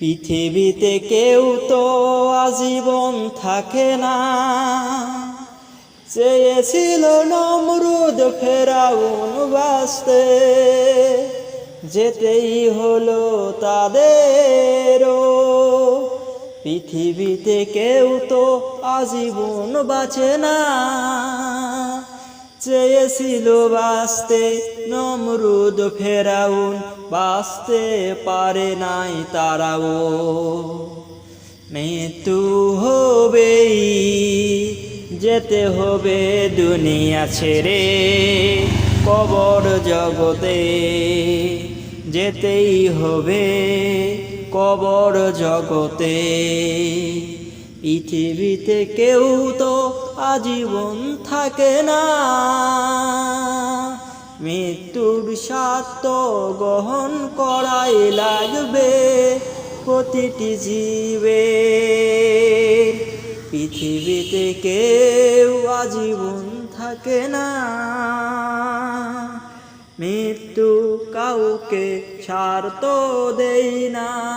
পৃথিবীতে কেউ তো আজীবন থাকে না। চেয়েছিল নমরুদ ফেরাউন বাঁচতে, যেতেই হলো তাদেরও। পৃথিবীতে কেউ তো আজীবন বাঁচে না। চেয়েছিল বাঁচতে, নমরুদ ফেরাউন বাঁচতে পারে নাই তারাও। মৃত্যু হবেই, যেতে হবে দুনিয়া ছেড়ে, কবর জগতে যেতেই হবে কবর জগতে। পৃথিবীতে কেউ তো আজীবন থাকে না। মৃত্যুর স্বার্থ গ্রহণ করাই লাগবে প্রতিটি জীবে। পৃথিবীতে কেউ আজীবন থাকে না। মৃত্যু কাউকে তো দেই না।